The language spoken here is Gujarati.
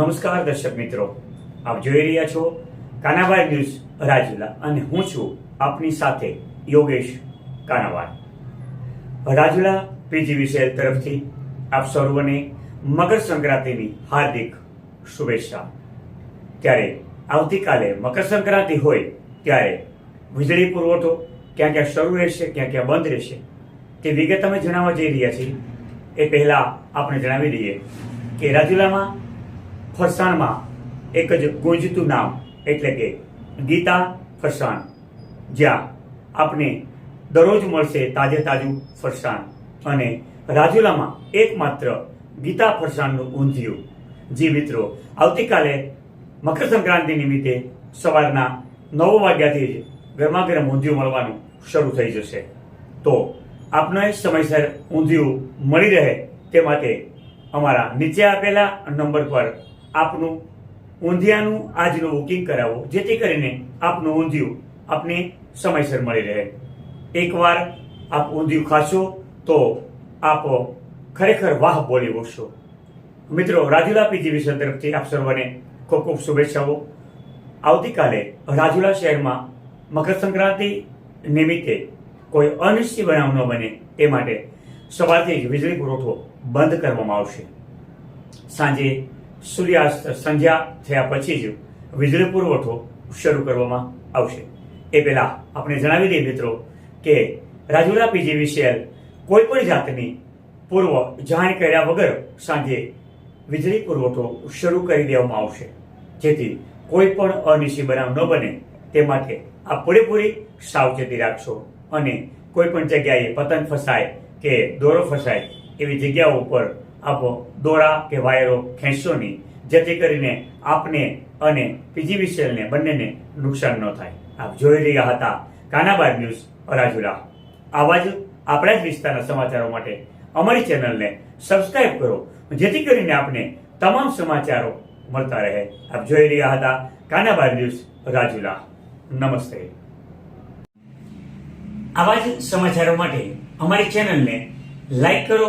નમસ્કાર દર્શક મિત્રો, આપ જોઈ રહ્યા છો કાનાભાઈ ન્યૂઝ રાજુલા અને હું છું આપની સાથે યોગેશ કાનાભાઈ. રાજુલા પીજી વિષય તરફથી આપ સર્વને મકર સંક્રાંતિની હાર્દિક શુભેચ્છા. ત્યારે આવતીકાલે મકર સંક્રાંતિ હોય ત્યારે વીજળી પુરવઠો ક્યાં ક્યાં શરૂ રહેશે, ક્યાં ક્યાં બંધ રહેશે, તે વિગત અમે જણાવવા જઈ રહ્યા છીએ. એ પહેલા આપણે જણાવી દઈએ કે રાજુલામાં ફરસાણમાં એક જ ગુંજતું નામ, એટલે કે ગીતા ફરસાણ, જ્યાં આપને દરરોજ મળશે તાજે તાજું ફરસાણ. અને રાજુલામાં એકમાત્ર ગીતા ફરસાણનું ઊંધિયું. જી મિત્રો, આવતીકાલે મકર સંક્રાંતિ નિમિત્તે સવારના નવ વાગ્યાથી જ ગરમા ગરમ ઊંધિયું મળવાનું શરૂ થઈ જશે. તો આપને સમયસર ઊંધિયું મળી રહે તે માટે અમારા નીચે આપેલા નંબર પર આપનું ઊંધિયાનું આજનું બુકિંગ કરાવો, જેથી કરીને આપનું ઊંધિયું આપને સમયસર મળી રહે. એકવાર આપ ઊંધિયું ખાશો, તો આપ ખરેખર વાહ બોલી ઉઠશો. મિત્રો, રાજુલા પીજીવીશન તરફથી આપ સર્વને ખૂબ ખૂબ શુભેચ્છાઓ. આવતીકાલે રાજુલા શહેરમાં મકર સંક્રાંતિ નિમિત્તે કોઈ અનિશ્ચિત બનાવ ન બને તે માટે સવારથી જ વીજળી પુરવઠો બંધ કરવામાં આવશે. સાંજે સૂર્યાસ્ત સંધ્યા થયા પછી જ વીજળી પુરવઠો શરૂ કરવામાં આવશે. એ પહેલા આપણે જણાવી દઈએ મિત્રો કે રાજુલા પીજીવીસીએલ કોઈ પણ જાતની પૂર્વ જાણ કર્યા વગર સાંજે વીજળી પુરવઠો શરૂ કરી દેવામાં આવશે. જેથી કોઈ પણ અનિશ્ચિત બનાવ ન બને. તે માટે આ પૂરેપૂરી સાવચેતી રાખશો અને કોઈ પણ જગ્યાએ પતંગ ફસાય કે દોરો ફસાય એવી જગ્યાઓ ઉપર આપ. દોરા કે વાયરો ખેંચશો નહીં. જેથી કરીને આપને અને પીજીવીસીએલને બંનેને નુકસાન ન થાય. આપ જોઈ રહ્યા હતા કાનાબાર ન્યૂઝ રાજુલા આવા જ આપણા જ વિસ્તારના સમાચારો માટે અમારી ચેનલને સબસ્ક્રાઇબ કરો, જેથી કરીને આપને તમામ સમાચારો મળતા રહે. આપ જોઈ રહ્યા હતા કાનાબાર ન્યૂઝ રાજુલા નમસ્તે. આવા જ સમાચારો માટે અમારી ચેનલને લાઈક કરો